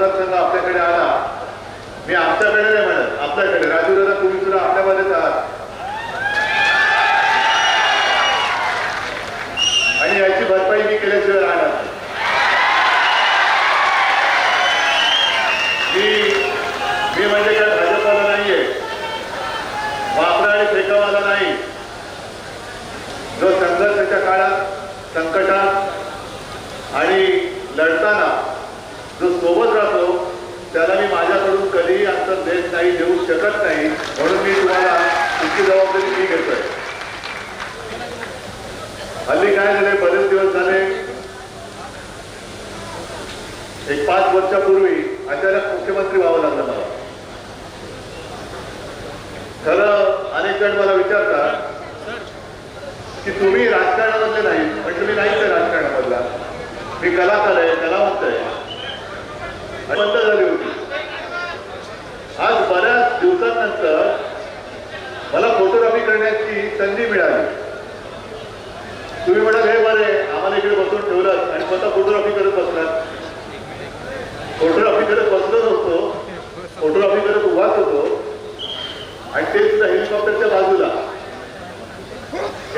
मतदारसंघ आपल्याकडे आला. मी आमच्याकडे नाही म्हणत आपल्याकडे. राजू दादा तुम्ही सुद्धा आपल्यामध्येच आहात. आणि याची भरपाई मी केल्याशिवाय राहणार मी मी म्हणजे काय भाजपवाला नाहीये. वापरा आणि फेकावाला नाही. जो संघर्षाच्या काळात संकटात आणि लढताना जो सोबत राहतो त्याला मी माझ्याकडून कधीही अंतर देत नाही देऊ शकत नाही म्हणून मी तुम्हाला तुमची जबाबदारी मी घेतोय. हल्ली काय झाले बरेच दिवस झाले. एक पाच वर्षापूर्वी अचानक मुख्यमंत्री व्हावं लागलं मला. खरं अनेक जण मला विचारतात की तुम्ही राजकारणामधले नाही पण तुम्ही नाहीच राजकारणामधला. मी कलाकार आहे कलावंत आहे. बंद झाली होती. आज बऱ्याच दिवसांनंतर मला फोटोग्राफी करण्याची संधी मिळाली. तुम्ही म्हणाल हे बरे आम्हाला इकडे बसून ठेवलं आणि स्वतः फोटोग्राफी करत बसलात. फोटोग्राफी करत बसलो होतो फोटोग्राफी करत उभाच होतो. आणि ते सुद्धा हेलिकॉप्टरच्या बाजूला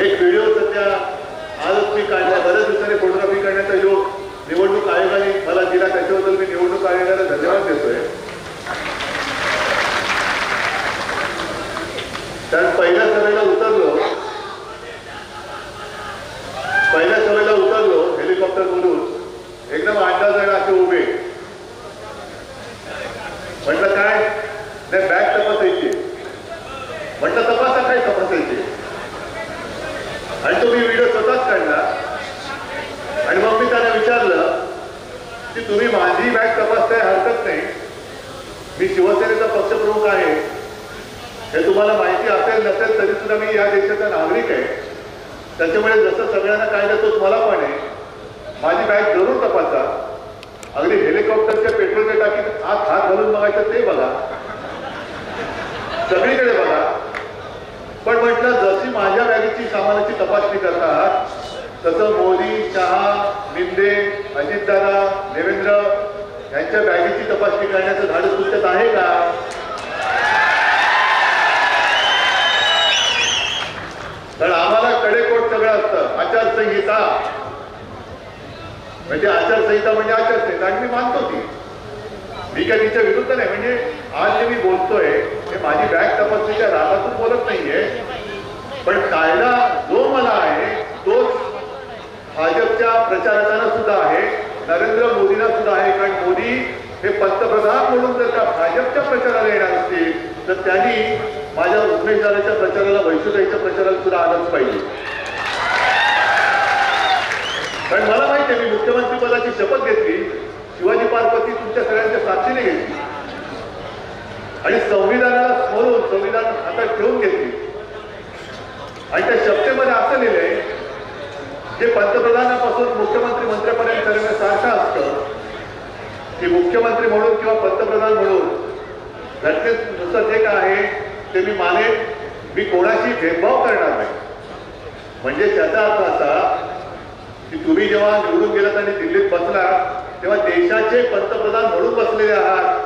एक व्हिडिओ सध्या आजच मी काढला बऱ्याच दिवसांनी फोटोग्राफी करण्याचा योग निवडणूक आयोगाने मला दिला त्याच्याबद्दल मी निवडणूक आयोगाला धन्यवाद देतोय कारण पहिल्या सभेला उतरलो पहिल्या सभेला उतरलो हेलिकॉप्टर मधून एकदम आठ दहा जण असे उभे म्हटलं काय नाही बॅग तपासायची म्हटलं तपासा काय तपासायची आणि तो मी व्हिडिओ स्वतःच काढला आणि मग मी त्यांना विचारलं की तुम्ही माझी बॅग तपासताय हरकत नाही मी शिवसेनेचा पक्षप्रमुख आहे हे तुम्हाला माहिती असेल नसेल तरी सुद्धा मी या देशाचा नागरिक आहे त्याच्यामुळे जसं सगळ्यांना कायदा तोच मला पण आहे. माझी बॅग जरूर तपासा. अगदी हेलिकॉप्टरच्या पेट्रोलच्या टाकीत आत हात घालून बघायचं ते बघा. सगळीकडे बघा. पण म्हटलं जशी माझ्या बॅगेची सामानाची तपासणी करतात तसं मोदी शहा मिंदे अजितदादा देवेंद्र यांच्या बॅगेची तपासणी करण्याचं धाडस तुमच्यात आहे का? असतं. आचारसंहिता. म्हणजे आचारसंहिता म्हणजे आचारसंहिता. आणि मी मानतो ती. मी काय तिच्या विरुद्ध नाही. म्हणजे आज जे मी बोलतोय हे माझी बॅग तपासणीच्या रागातून बोलत नाहीये. पण कायदा जो मला आहे तोच भाजपच्या प्रचारकांना सुद्धा आहे. नरेंद्र मोदींना सुद्धा आहे. कारण मोदी हे पंतप्रधान म्हणून जर का भाजपच्या प्रचाराला येणार असतील तर त्यांनी माझ्या उमेदवाराच्या प्रचाराला वैशुताईच्या प्रचाराला सुद्धा आलंच पाहिजे. कारण मला माहिती आहे मी मुख्यमंत्री पदाची शपथ घेतली शिवाजी पार्वती तुमच्या सगळ्यांच्या साक्षीने घेतली. आणि संविधानाला स्मरून संविधान हातात ठेवून घेतली. आणि त्या शपथेमध्ये असं लिहिलंय जे पंतप्रधानापासून मुख्यमंत्री मंत्र्यापर्यंत करण्यासारखं असतं की मुख्यमंत्री म्हणून किंवा पंतप्रधान म्हणून घटनेनुसार जे काय आहे ते मी मानेन मी कोणाशी भेदभाव करणार नाही. म्हणजे त्याचा अर्थ असा की तुम्ही जेव्हा निवडून गेलात आणि दिल्लीत बसला तेव्हा देशाचे पंतप्रधान म्हणून बसलेले आहात.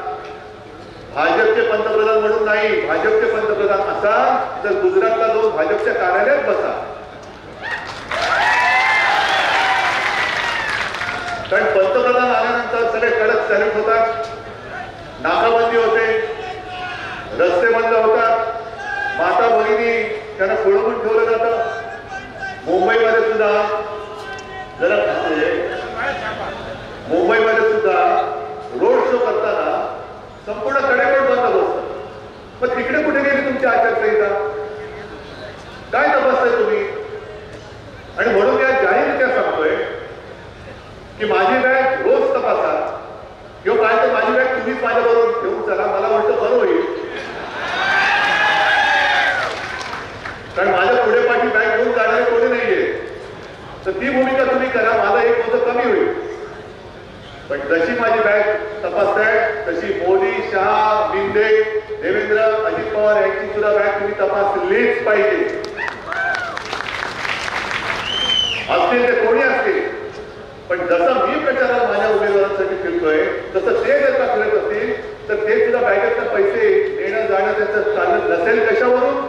भाजपचे पंतप्रधान म्हणून नाही भाजपचे पंतप्रधान असा? तर गुजरातला जाऊन भाजपच्या कार्यालयात बसा. कारण पंतप्रधान आल्यानंतर सगळे कडक सॅल्यूट होतात. नाकाबंदी होते. रस्ते बंद होतात. माता भगिनी त्यांना खोळंबून ठेवलं जातं. मुंबईमध्ये सुद्धा जरा म्हणजे मुंबईमध्ये सुद्धा रोड शो करताना संपूर्ण कडेकड बंद बसतं पण तिकडे कुठे गेली तुमची आचारसंहिता? काय तपासताय तुम्ही आणि म्हणून या जाहीररित्या सांगतोय की माझी बॅग रोज तपासा किंवा काय तर माझी बॅग तुम्हीच माझ्याबरोबर घेऊन चला मला वाटतं बरं होईल कारण माझ्या पुढे पाठी बॅग घेऊन जाणारे कोणी नाहीये तर ती भूमिका तुम्ही करा माझा एक होतं कमी होईल पण जशी माझी बॅग तपासताय तशी मोदी शहा मिंदे देवेंद्र अजित पवार यांची सुद्धा बॅग तुम्ही तपासलीच पाहिजे. असतील ते कोणी असतील? पण जसं मी प्रचारात माझ्या उमेदवारांसाठी फिरतोय तसं ते जर का फिरत असतील तर ते सुद्धा बॅगेतनं पैसे येणं जाणं त्यांचं चालत नसेल कशावरून?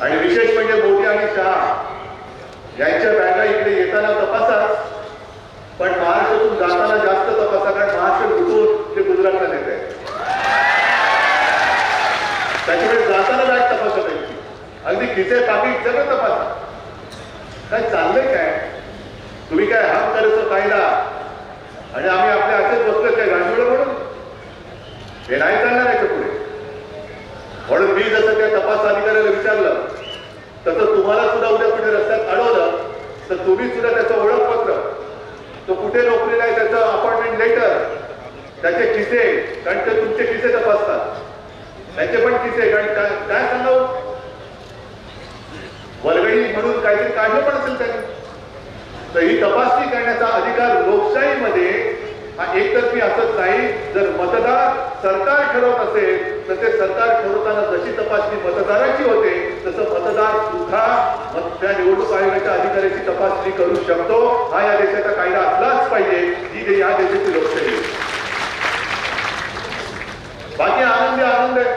आणि विशेष म्हणजे मोदी आणि शहा यांच्या बॅगा इकडे येताना तपासा. पण महाराष्ट्रातून जाताना जास्त तपासा कारण महाराष्ट्र कुठून ते गुजरातला नेत आहे त्याच्यामुळे जाताना बॅग तपासा त्यांची अगदी खिसे पाकिट सगळं तपासा काय चाललंय काय तुम्ही काय हात करायचं कायदा? आणि आम्ही आपल्या असेच बसलो काय गांडूळ म्हणून? हे नाही चालणार आहे पुढे? म्हणून मी जसं त्या तपास अधिकाऱ्याला विचारलं तसं तुम्हाला सुद्धा उद्या कुठे रस्त्यात अडवलं तर तुम्ही सुद्धा त्याचं ओळखपत्र तो कुठे नोकरीला आहे त्याचं अपॉइंटमेंट लेटर त्याचे किस्से कारण ते तुमचे किस्से तपासतात. त्याचे पण किस्से कारण काय काय सांगावं. वर्गणी म्हणून काहीतरी काढलं पण असेल त्यांनी. तर ही तपासणी करण्याचा अधिकार लोकशाहीमध्ये हा एकतर्फी असत नाही. जर मतदार सरकार ठरवत असेल तर ते सरकार ठरवताना जशी तपासणी मतदाराची होते तसं मतदार सुद्धा त्या निवडणूक आयोगाच्या अधिकाऱ्याची तपासणी करू शकतो. हा या देशाचा कायदा असलाच पाहिजे. ही या देशाची लोकशाही आहे. बाकी आनंदी आनंद आहे.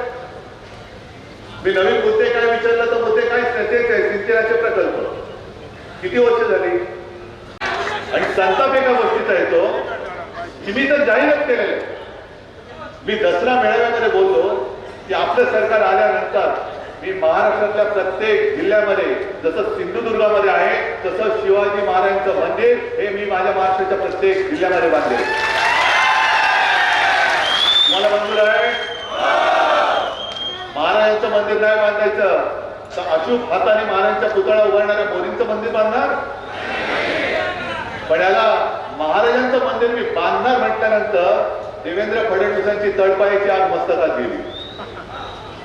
मी नवीन मुद्दे काय विचारलं तर मुद्दे काहीच नाही. तेच आहे सिंचनाचे प्रकल्प. किती वर्ष झाली? आणि संताप एका गोष्टीचा येतो की मी तर जाहीरच केलेलं आहे. मी दसरा मेळाव्यामध्ये बोललो की आपलं सरकार आल्यानंतर मी महाराष्ट्रातल्या प्रत्येक जिल्ह्यामध्ये जसं सिंधुदुर्गामध्ये आहे तसं शिवाजी महाराजांचं मंदिर हे मी माझ्या महाराष्ट्राच्या प्रत्येक जिल्ह्यामध्ये बांधले. मला मंजूर आहे? महाराजांचं मंदिर नाही बांधायचं. तर अशुभ हाताने महाराजांच्या पुतळा उभारणाऱ्या मोदींचं मंदिर बांधणार? पण याला महाराजांचं मंदिर मी बांधणार म्हटल्यानंतर देवेंद्र फडणवीसांची तळपायाची आग मस्तकात गेली.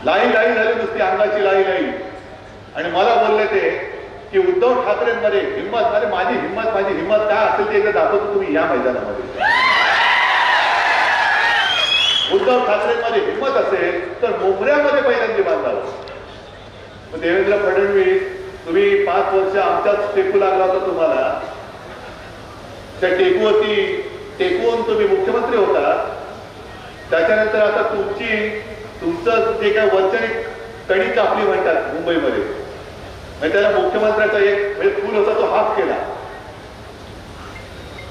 लाई लाई झाली नुसती अंगाची लाई लाई आणि मला बोलले ते की उद्धव ठाकरेंमध्ये हिंमत अरे माझी हिंमत माझी हिंमत काय असेल ते एकदा दाखवतो तुम्ही या मैदानामध्ये. उद्धव ठाकरेंमध्ये हिंमत असेल तर मोबऱ्यामध्ये पहिल्यांदा बांधावं. देवेंद्र फडणवीस तुम्ही पाच वर्ष आमच्याच टेकू लागला होता तुम्हाला. त्या टेकूवरती टेकून तुम्ही मुख्यमंत्री होता. त्याच्यानंतर आता तुमची तुमचं जे काय वैचारिक कणी कापली म्हणतात मुंबईमध्ये. म्हणजे त्याला मुख्यमंत्र्याचा एक म्हणजे फूल होता तो हाफ केला.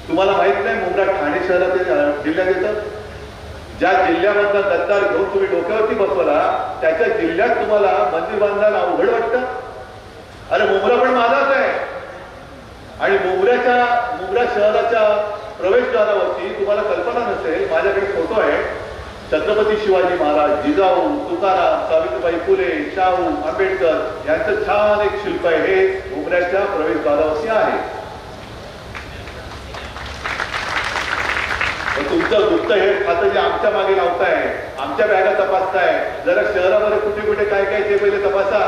तुम्हाला माहीत नाही मुंबई ठाणे शहरात जिल्ह्यात येतं? ज्या जिल्ह्यामधला गद्दार घेऊन तुम्ही डोक्यावरती बसवला त्याच्या जिल्ह्यात तुम्हाला मंदिर बांधायला अवघड वाटतं? अरे मुंब्रा पण माझाच आहे. आणि मोगऱ्याच्या मोगऱ्या शहराच्या प्रवेशद्वारावरती तुम्हाला कल्पना नसेल माझ्याकडे फोटो आहे. छत्रपती शिवाजी महाराज जिजाऊ तुकाराम सावित्रीबाई फुले शाहू आंबेडकर यांचं छान एक शिल्प आहे. हे मोगऱ्याच्या प्रवेशद्वारावरती आहे. तुमचं गुप्त हे खातं जे आमच्या मागे लावताय आमच्या बॅगा तपासताय. जरा शहरामध्ये कुठे कुठे काय काय ते पहिले तपासा.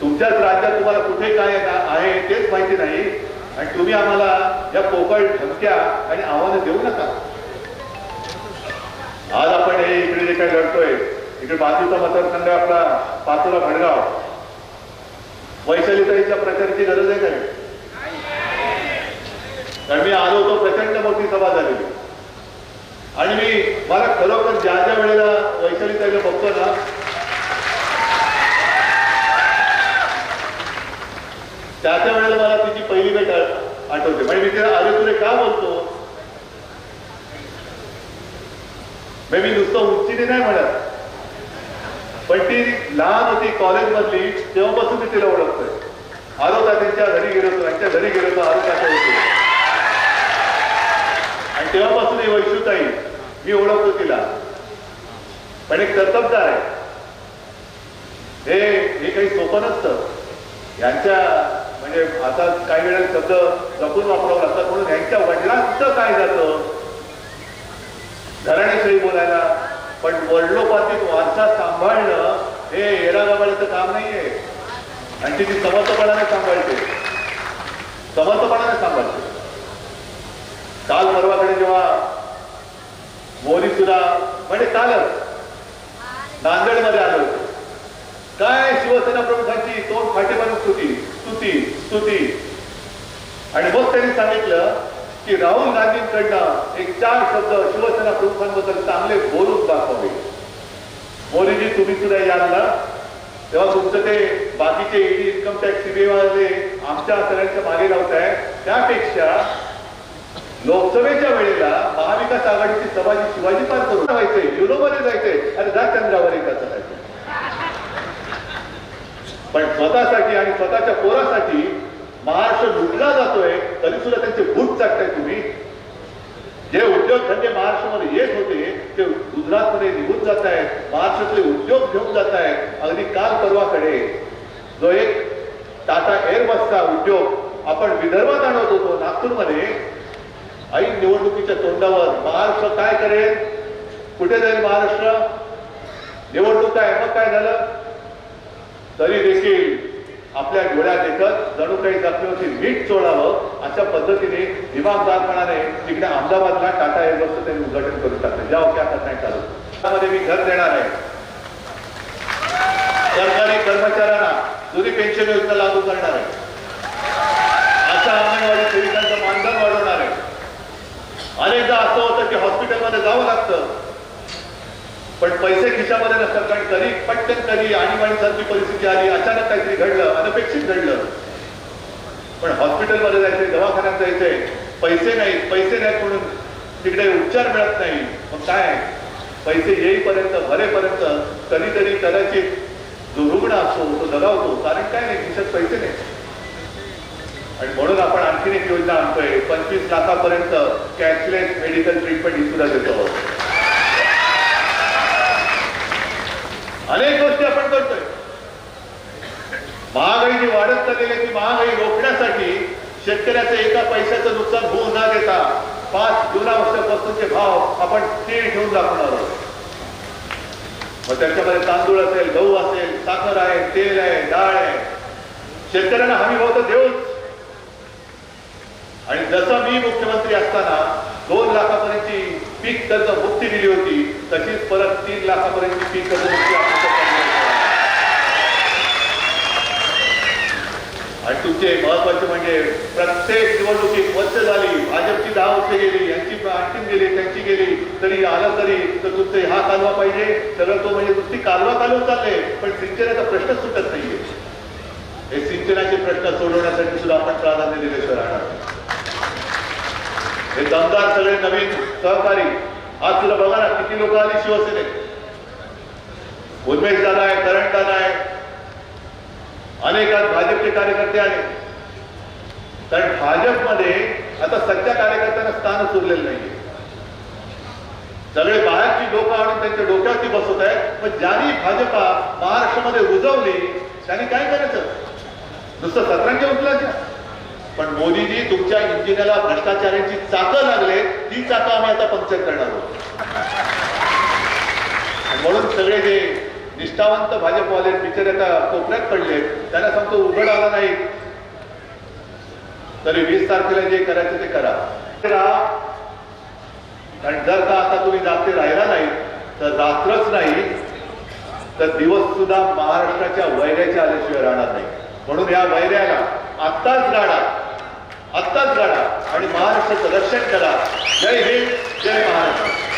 तुमच्याच राज्यात तुम्हाला कुठे काय आहे तेच माहिती नाही. आणि तुम्ही आम्हाला या पोकळ धमक्या आणि आव्हानं देऊ नका. आज आपण हे इकडे जे काय लढतोय इकडे बाजूचा मतदारसंघ आपला पाचोरा भडगाव. वैशालीताईच्या प्रचाराची गरज आहे का कारण मी आलो होतो प्रचंड मोठी सभा झालेली. आणि मी मला खरोखर ज्या ज्या वेळेला वैशालीताईला बघतो ना त्या त्या वेळेला मला तिची पहिली भेट आ- आठवते. म्हणजे मी तिला अरे तुरे का बोलतो? म्हणजे मी नुसतं उंचीने नाही म्हणत. पण ती लहान होती कॉलेज मधली तेव्हापासून मी तिला ओळखतोय. आलो का त्यांच्या घरी गेलो होतो त्यांच्या घरी गेलो होतो आलो का होते आणि तेव्हापासून ही वैशुताई मी ओळखतो तिला. पण एक कर्तव्य आहे. हे हे काही सोपं नसतं. यांच्या म्हणजे आता काही वेळेला शब्द जपून वापरावं लागतात म्हणून यांच्या वडिलांचं काय जातं? घराणेशाही बोलायला. पण वडलोपार्जित वारसा सांभाळणं हे येरागाबाळीचं काम नाहीये. आणि ती समर्थपणाने सांभाळते. समर्थपणाने सांभाळते. जेव्हा मोदी सुद्धा म्हणजे कालच नांदेडमध्ये आलो होतो. काय शिवसेना प्रमुखांची तोंड फाटेमारून होती? स्तुती स्तुती. आणि मग त्यांनी सांगितलं की राहुल गांधींकडनं एक चार शब्द शिवसेना प्रमुखांबद्दल चांगले बोलून दाखवावे. मोदीजी तुम्ही सुद्धा याल ना. तेव्हा तुमचं ते बाकीचे ईडी इन्कम टॅक्स सीबीआयवाले आमच्या सगळ्यांच्या मागे लावत आहे त्यापेक्षा लोकसभेच्या वेळेला महाविकास आघाडीची सभा शिवाजी पार्क करून व्हायचंय युरोमध्ये जायचंय आणि राज चंद्रावर एका पण स्वतःसाठी आणि स्वतःच्या पोरासाठी महाराष्ट्र लुटला जातोय तरी सुद्धा त्यांचे बूट चाटताय तुम्ही. जे उद्योगधंदे महाराष्ट्रामध्ये येत होते ते गुजरातमध्ये निघून जात आहेत महाराष्ट्रातले उद्योग घेऊन जात आहेत अगदी काल परवाकडे जो एक टाटा एअरबसचा उद्योग आपण विदर्भात आणत होतो नागपूरमध्ये. ऐन निवडणुकीच्या तोंडावर महाराष्ट्र काय करेल? कुठे जाईल महाराष्ट्र? निवडणूक आहे मग काय झालं? तरी देखील आपल्या डोळ्यात देखत जणू काही जखमीवरती मीठ चोळावं अशा पद्धतीने दिमागदारपणाने तिकडे अहमदाबादला टाटा एअरबसचं त्यांनी उद्घाटन करून टाकलं. ज्या करता नाही चालू. त्यामध्ये मी घर देणार आहे. सरकारी कर्मचाऱ्यांना जुनी पेन्शन योजना लागू करणार आहे. अशा अंगणवाडी सेविकांचं मानधन वाढवणार आहे. अनेकदा असं होतं की हॉस्पिटलमध्ये जावं लागतं. पण पैसे खिशामध्ये नसतात कारण कधी पटकन कधी आणीबाणीसारखी परिस्थिती आली अचानक काहीतरी घडलं अनपेक्षित घडलं. पण हॉस्पिटलमध्ये जायचंय दवाखान्यात जायचंय पैसे नाहीत पैसे नाहीत म्हणून तिकडे उपचार मिळत नाही. मग काय? पैसे येईपर्यंत भरेपर्यंत कधीतरी कदाचित जो रुग्ण असतो तो दगावतो कारण काय नाही खिशात पैसे नाही आणि म्हणून आपण आणखीन एक योजना आणतोय पंचवीस लाखापर्यंत कॅशलेस मेडिकल ट्रीटमेंट ही सुद्धा देतो. अनेक गोष्टी आपण करतोय. महागाई जी वाढत चाललेली आहे. ती महागाई रोखण्यासाठी शेतकऱ्याचं एका पैशाचं नुकसान होऊ न देता पाच जुनावर्षापासूनचे भाव आपण स्थिर ठेवून दाखवणार आहोत. मग त्याच्यामध्ये तांदूळ असेल गहू असेल साखर आहे तेल आहे डाळ आहे. शेतकऱ्यांना हमी भाव तर देऊच. आणि जसं मी मुख्यमंत्री असताना दोन लाखापर्यंतची पीक कर्ज मुक्ती दिली होती तशीच परत तीन लाखापर्यंत पीक कर्ज मुक्ती आणि तुमचे महत्त्वाचे म्हणजे प्रत्येक निवडणुकीत मध्य झाली भाजपची दहा वर्ष गेली यांची आणखीन गेली त्यांची गेली तरी आलं तरी तर तुमचे हा कालवा पाहिजे सगळं तो म्हणजे नुसती कालवा कालवा चालले पण सिंचनाचा प्रश्न सुटत नाहीये. हे सिंचनाचे प्रश्न सोडवण्यासाठी सुद्धा आपण प्राधान्य दिले सर हे दमदार सगळे नवीन सहकारी. आज तुला बघा ना किती लोक आली शिवसेनेत. उन्मेश दादा आहे करण दादा आहे. अनेक आज भाजपचे कार्यकर्ते आले. कारण भाजपमध्ये आता सध्या कार्यकर्त्यांना स्थानच उरलेलं नाहीये. सगळे बाहेरची लोक आणून त्यांच्या डोक्यावरती बसवत आहेत. पण ज्यांनी भाजपा महाराष्ट्रामध्ये रुजवली त्यांनी काय करायचं? नुसतं सतरंजी उचलायच्या. पण मोदीजी तुमच्या इंजिनाला भ्रष्टाचाराची चाकं लागले ती चाकं आम्ही आता पंक्चर करणार आहोत. म्हणून सगळे जे निष्ठावंत भाजपवाले बिचारे आता कोपऱ्यात पडले त्यांना सांगतो उघड आला नाही. तरी वीस तारखेला जे करायचं ते करा. कारण जर का आता तुम्ही जाते राहिला नाही तर रात्रच नाही तर दिवस सुद्धा महाराष्ट्राच्या वैऱ्याच्या आल्याशिवाय राहणार नाही. म्हणून या वैऱ्याला आत्ताच राहणार. आत्ताच जाणा आणि महाराष्ट्राचं रक्षण करा. जय हिंद जय महाराष्ट्र.